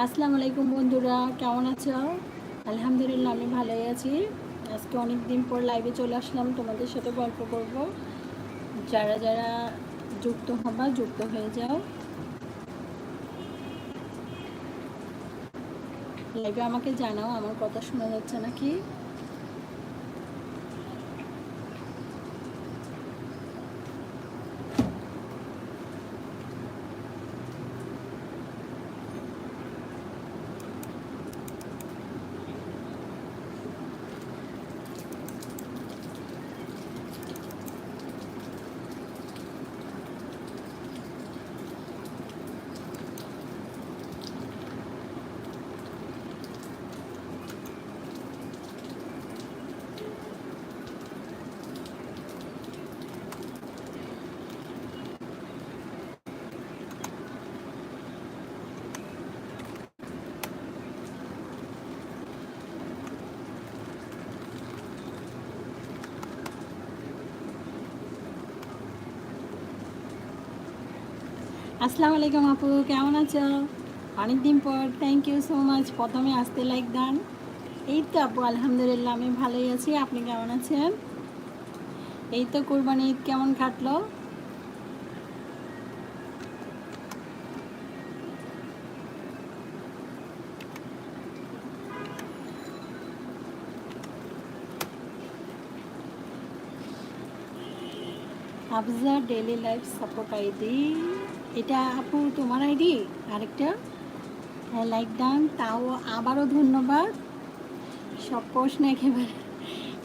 আসসালামু আলাইকুম বন্ধুরা, কেমন আছো? আলহামদুলিল্লাহ, আমি ভালোই আছি। আজকে অনেক দিন পর লাইভে চলে আসলাম, তোমাদের সাথে গল্প করব। যারা যারা যুক্ত হবা যুক্ত হয়ে যাও লাইভে আমাকে জানাও, আমার কথা শোনা যাচ্ছে নাকি? আসসালামু আলাইকুম আপু, কেমন আছো? অনেক দিন পর থ্যাংক ইউ সো মাচ প্রথমে আসতে লাইক দান। এই তো আপু, আলহামদুলিল্লাহ, আমি ভালোই আছি। আপনি কেমন আছেন? এই তো কোরবানি ঈদ কেমন কাটলো? Afza daily life support ID. এটা আপু তোমার আইডি? আরেকটা? হ্যাঁ লাইক ডান তাও আবারও ধন্যবাদ। সব প্রশ্ন একেবারে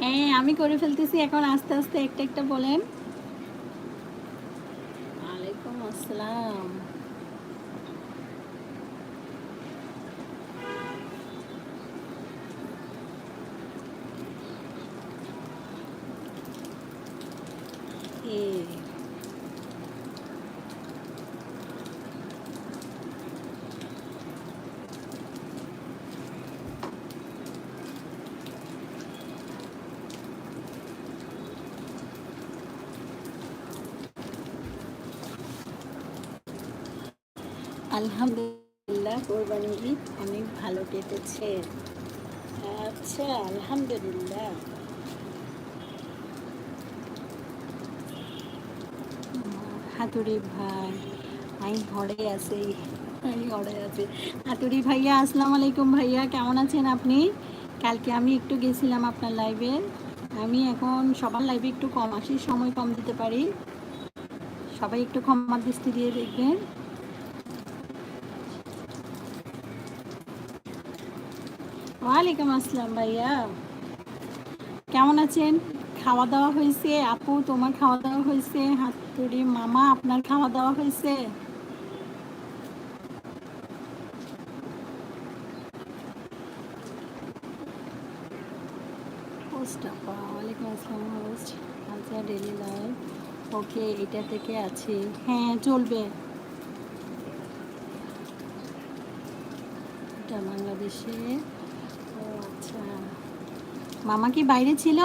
হ্যাঁ আমি করে ফেলতেছি। এখন আস্তে আস্তে একটা একটা বলেন ওয়ালাইকুম আসসালাম এ আলহামদুলিল্লাহ, কোরবানি ঈদ অনেক ভালো কেটেছে। আচ্ছা আলহামদুলিল্লাহ। হাতুড়ি ভাই আমি ঘরে আছি আমি ঘরে আছি। হাতুড়ি ভাইয়া, আসসালামু আলাইকুম ভাইয়া, কেমন আছেন আপনি? কালকে আমি একটু গেছিলাম আপনার লাইভে আমি এখন সবার লাইভে একটু কম আসি, সময় কম দিতে পারি। সবাই একটু ক্ষমা দৃষ্টি দিয়ে দেখবেন। ওয়ালাইকুম আসসালাম ভাইয়া। কেমন আছেন? খাওয়া দাওয়া হয়েছে? আপু, তোমার খাওয়া দাওয়া হয়েছে? হাতুড়ি মামা, আপনার খাওয়া দাওয়া হয়েছে ওকে, এটা থেকে আছি। হ্যাঁ চলবে। এটা বাংলাদেশে মামা কি বাইরে ছিল?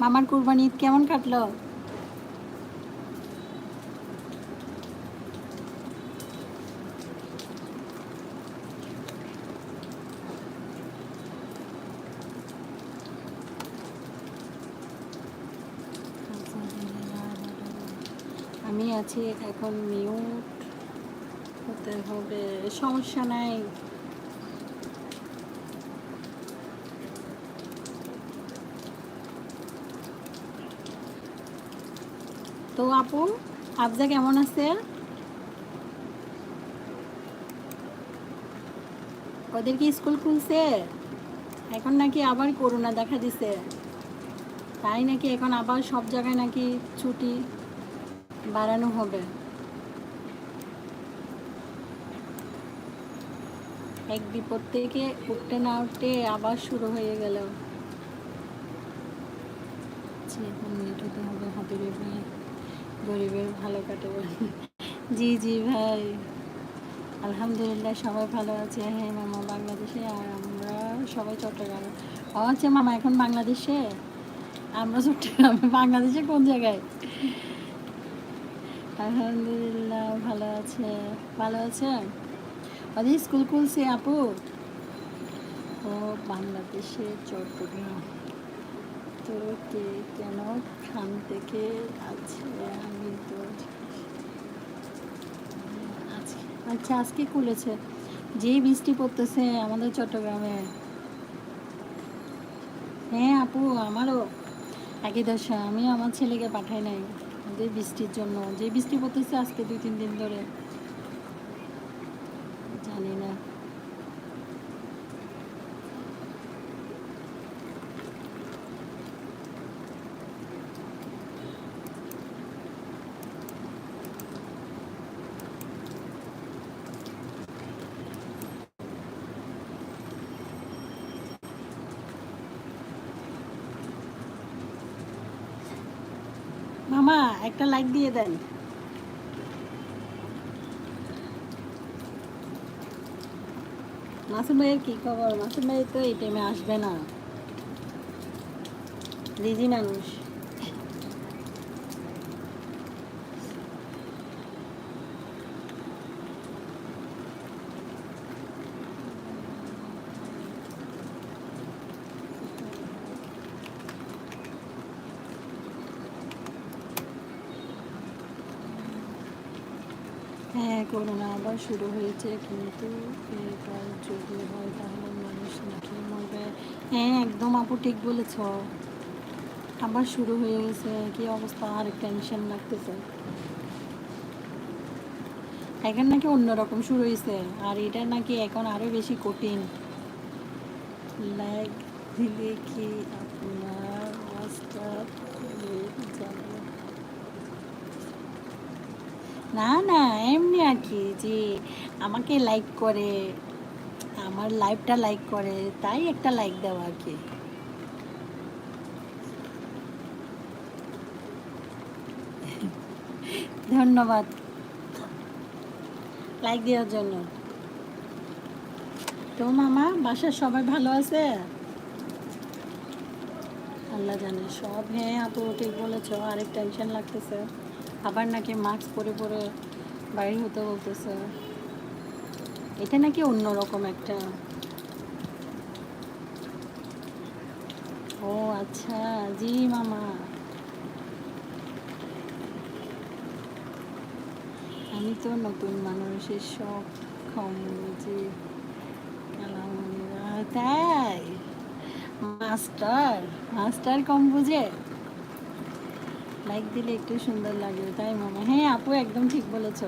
মামার কুরবানি ঈদ কেমন কাটলো? আমি আছি এখন মিউট হতে হবে, সমস্যা নাই। তো আপু আফজা কেমন আছে? ওদের কি স্কুল খুলছে? এখন নাকি আবার করোনা দেখা দিছে। তাই নাকি এখন আবার সব জায়গায় নাকি ছুটি বাড়ানো হবে? এক বিপদ থেকে উঠতে না উঠতে আবার শুরু হয়ে গেল। হতে হবে গরিবের ভালো কাটে বলে। জি জি, ভাই। আলহামদুলিল্লাহ সবাই ভালো আছে। হ্যাঁ মামা বাংলাদেশে আর আমরা সবাই চট্টগ্রামে। ও আচ্ছা মামা, এখন বাংলাদেশে? আমরা চট্টগ্রামে। বাংলাদেশে কোন জায়গায়? আলহামদুলিল্লাহ, ভালো আছে। ভালো আছে ওদের স্কুল খুলছে আপু। ও বাংলাদেশে চট্টগ্রাম। তো কে কেন খান থেকে আছে আমি তো আচ্ছা আজকে খুলেছে। যেই বৃষ্টি পড়তেছে আমাদের চট্টগ্রামে। হ্যাঁ আপু, আমারও। একই দশা আমি আমার ছেলেকে পাঠাই নাই। যে বৃষ্টির জন্য। যে বৃষ্টি পড়তেছে আজকে দুই, তিন দিন ধরে। জানি না মামা একটা লাইক দিয়ে দেন। মাসুম ভাইয়ের কি খবর? মাসুম ভাই তো এই টাইমে আসবে না। রিজি মানুষ হ্যাঁ করোনা আবার শুরু হয়েছে, কিন্তু এবার যদি হয় তাহলে মানুষ নাকি মরবে। হ্যাঁ একদম আপু ঠিক বলেছ। আবার শুরু হয়ে গেছে, কি অবস্থা? আর টেনশন লাগতেছে। এখন নাকি অন্যরকম শুরু হয়েছে, আর এটা নাকি এখন আরও বেশি কঠিন। লাইক দিলে কি না না, এমনি আর কি, যে আমাকে লাইক করে, আমার লাইভটা লাইক করে, তাই একটা লাইক দেওয়া আর কি। ধন্যবাদ। লাইক দেওয়ার জন্য। তো মামা, বাসার সবাই ভালো আছে? আল্লাহ জানে সব। হ্যাঁ আপু, ঠিক বলেছ, আরেক টেনশন লাগতেছে। আবার নাকি মাস্ক পরে পরে বাইরে হতে বলতেছে। এটা নাকি অন্যরকম একটা। ও আচ্ছা জি মামা। আমি তো নতুন মানুষের সব খমজি তাই? মাস্টার মাস্টার কম বুঝে লাইক দিলে একটু সুন্দর লাগে তাই মামা হ্যাঁ। আপু একদম ঠিক বলেছ।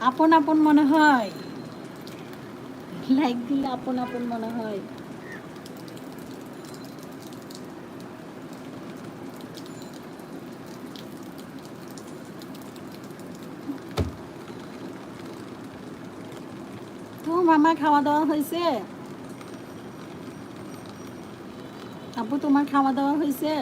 আপন আপন মনে হয়। লাইক দিলে আপন আপন মনে হয়। তো মামা, খাওয়া দাওয়া হয়েছে? আপু তোমার খাওয়া দাওয়া হয়েছে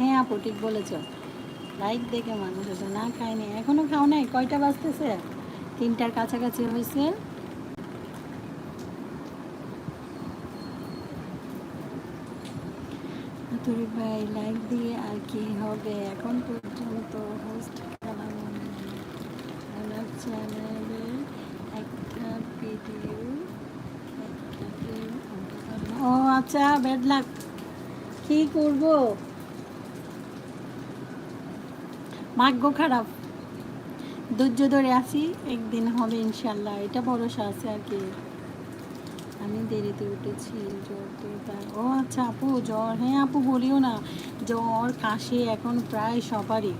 হ্যাঁ আপু, ঠিক বলেছ। লাইক দেখে মানুষ আছে না খায়নি। এখনও খাও নাই? কয়টা বাজতেছে? তিনটার কাছাকাছি হয়েছে। তুই ভাই লাইক দিয়ে আর কি হবে? এখন পর্যন্ত হোস্ট চ্যানেলে একটা ও আচ্ছা ব্যাড লাক কি করব? ভাগ্য খারাপ? ধৈর্য ধরে আছি, একদিন হবে ইনশাল্লাহ। এটা ভরসা আছে আর কি। আমি দেরিতে উঠেছি, জ্বর তো তাই। ও আচ্ছা আপু, জ্বর? হ্যাঁ আপু, বলিও না। জ্বর, কাশি এখন প্রায় সবারই।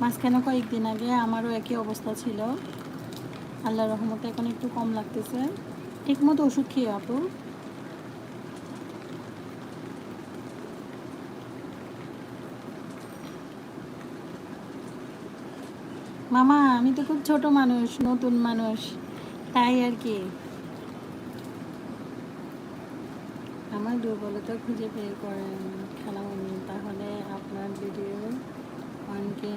মাঝখানে কয়েকদিন আগে আমারও একই অবস্থা ছিল। আল্লাহ রহমতে এখন একটু কম লাগতেছে। ঠিক মতো ওষুধ খেয়ে আপু? মামা, আমি তো খুব ছোট মানুষ, নতুন মানুষ। তাই আর কি। আমার দুর্বলতা খুঁজে বের করেন খেলামণি তাহলে আপনার ভিডিও অনেকে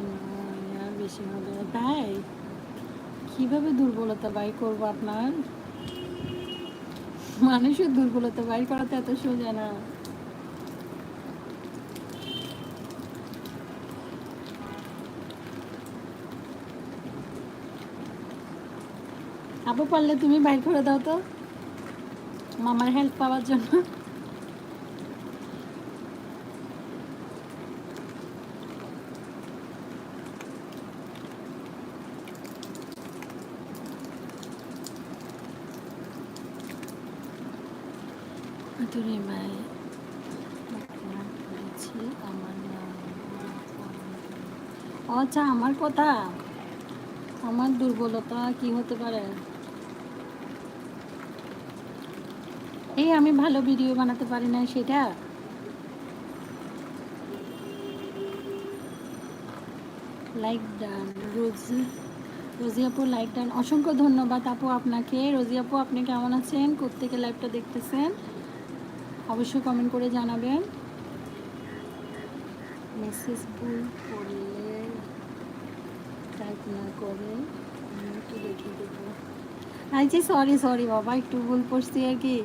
আর বেশি হবে। তাই? কীভাবে দুর্বলতা বাই করব আপনার? মানুষের দুর্বলতা বাই করা তো এত সোজা না। আপু পারলে তুমি বাইর করে দাও তো। মামার হেল্প পাওয়ার জন্য। ভাই আচ্ছা আমার কথা। আমার দুর্বলতা কি হতে পারে? এই আমি ভালো ভিডিও বানাতে পারি না সেটা। লাইক ডান রোজি রোজি আপু লাইক ডান অসংখ্য ধন্যবাদ আপু আপনাকে। রোজি আপু, আপনি কেমন আছেন? কোথেকে লাইভটা দেখতেছেন? অবশ্যই কমেন্ট করে জানাবেন। মেসেজ ভুল করলে টাইপ না করে আমি একটু দেখে দেবো। আই জি সরি সরি বাবা, একটু ভুল পড়ছি আর কি।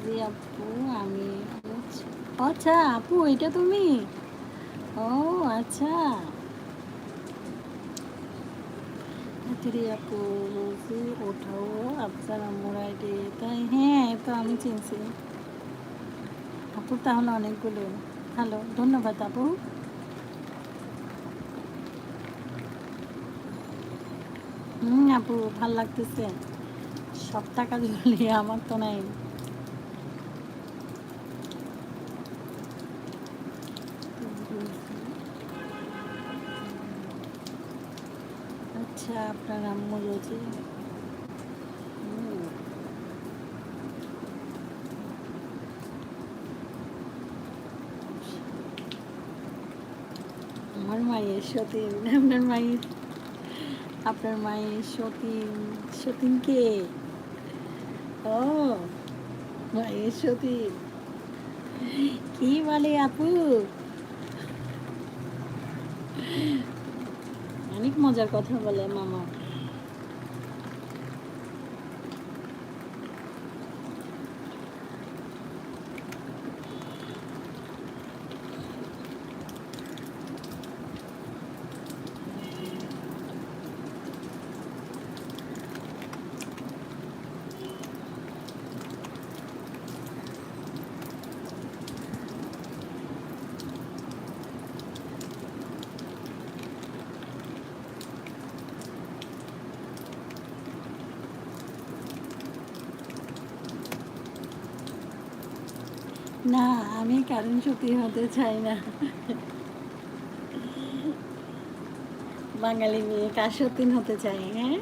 রোজি আপু, আমি আচ্ছা আপু, এটা তুমি? ও আচ্ছা। আপু রোজি ওঠাও আম্মুর আইডি। তাই হ্যাঁ তো আমি চিনছি। আপুর তাহলে অনেকগুলো। হ্যালো, ধন্যবাদ আপু। হুম, আপু, ভালো লাগতেছে। সব টাকা দিলে আমার তো নাই। আচ্ছা আপনার আম্মু রোজি আমার মায়ের সতীন, আপনার মায়ের আপনার মায়ের সতীন সতীন কে? ও, মায়ের সতীন। কি বলে আপু? অনেক মজার কথা বলে মামা। না, আমি কারণ সত্যি হতে চাই না। বাঙালি মেয়ে, কার সতীন হতে চাই হ্যাঁ?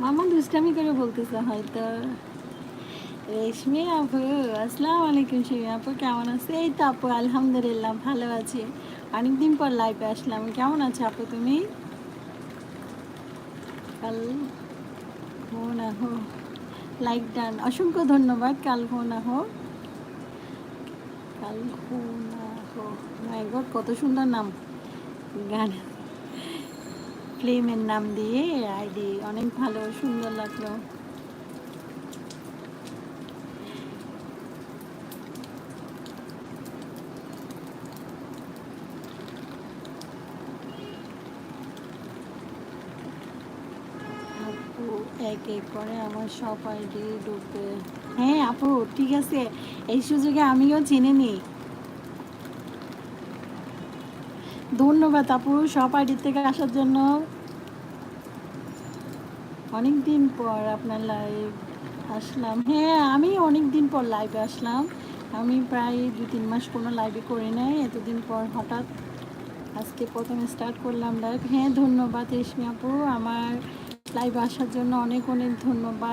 মামা দুষ্টামি করে বলতেছে হয়তো। রেশমি আপু, আসসালামু আলাইকুম শিমি আপু, কেমন আছে? এই তো আপু, আলহামদুলিল্লাহ, ভালো আছি। অনেকদিন পর লাইভে আসলাম, কেমন আছে আপু তুমি? কাল হো না হো লাইক ডান অসংখ্য ধন্যবাদ কাল হো না হো কাল হো না হো মাই গড কত সুন্দর নাম। গান। ফিল্মের নাম দিয়ে আইডি। অনেক ভালো সুন্দর লাগল আপু এক আমার সব আইডি ঢুকবে। হ্যাঁ আপু, ঠিক আছে। এই সুযোগে আমিও চিনে নিই। ধন্যবাদ আপু, সব আইডি থেকে আসার জন্য। অনেক দিন পর আপনার লাইভ আসলাম। হ্যাঁ আমি অনেক দিন পর লাইভে আসলাম। আমি প্রায় দু তিন মাস কোনো লাইভে করি নাই। এতদিন পর হঠাৎ আজকে প্রথমে স্টার্ট করলাম লাইভ হ্যাঁ ধন্যবাদ রেশমি আপু। আমার লাইভে আসার জন্য অনেক অনেক ধন্যবাদ।